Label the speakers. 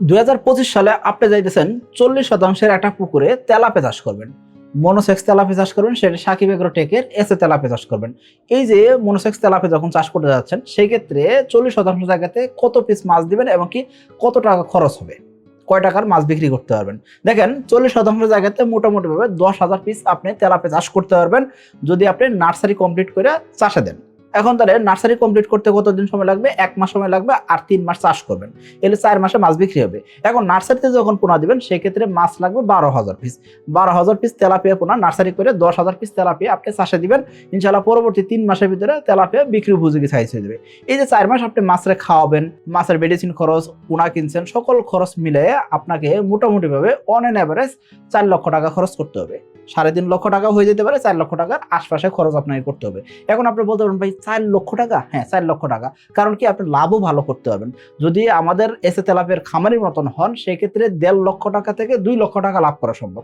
Speaker 1: দুই হাজার পঁচিশ সালে আপনি যাইতেছেন চল্লিশ শতাংশের একটা পুকুরে তেলাপে চাষ করবেন। মনোসেক্স তেলাপে চাষ করবেন, সেটা সাকিব এগ্রো টেকের এসে তেলাপে চাষ করবেন। এই যে মনোসেক্স তেলাপে যখন চাষ করতে যাচ্ছেন সেই ক্ষেত্রে চল্লিশ শতাংশ জায়গাতে কত পিস মাছ দিবেন এবং কি কত টাকা খরচ হবে? কয় টাকার মাছ বিক্রি করতে পারবেন? দেখেন, চল্লিশ শতাংশ জায়গাতে মোটামুটিভাবে দশ হাজার পিস আপনি তেলাপে চাষ করতে পারবেন। যদি আপনি নার্সারি কমপ্লিট করে চাষে দেন। এখন তাহলে নার্সারি কমপ্লিট করতে কতদিন সময় লাগবে? এক মাস সময় লাগবে আর তিন মাস চাষ করবেন। এলে চার মাসে মাছ বিক্রি হবে। এখন নার্সারিতে যখন পোনা দিবেন, সেক্ষেত্রে মাছ লাগবে বারো হাজার পিস বারো হাজার পিস তেলাপিয়া পোনা, নার্সারি করে দশ হাজার পিস তেলাপিয়া আপনি চাষে দিবেন। ইনশাল্লাহ পরবর্তী তিন মাসের ভিতরে তেলাপিয়া বিক্রি উপযোগী সাইজ হয়ে যাবে। এই যে চার মাস আপনি মাছের খাওয়াবেন, মাছের মেডিসিন খরচ, পোনা কিনছেন, সকল খরচ মিলে আপনাকে মোটামুটিভাবে অন এন অ্যাভারেজ চার লক্ষ টাকা খরচ করতে হবে। সাড়ে তিন লক্ষ টাকা হয়ে যেতে পারে, চার লক্ষ টাকার আশপাশে খরচ আপনাকে করতে হবে। এখন আপনি বলতে পারেন ভাই, চার লক্ষ টাকা? হ্যাঁ চার লক্ষ টাকা। কারণ কি? আপনি লাভও ভালো করতে পারবেন। যদি আমাদের এসে তেলাপের খামারির মতন হন, সেক্ষেত্রে দেড় লক্ষ টাকা থেকে দুই লক্ষ টাকা লাভ করা সম্ভব।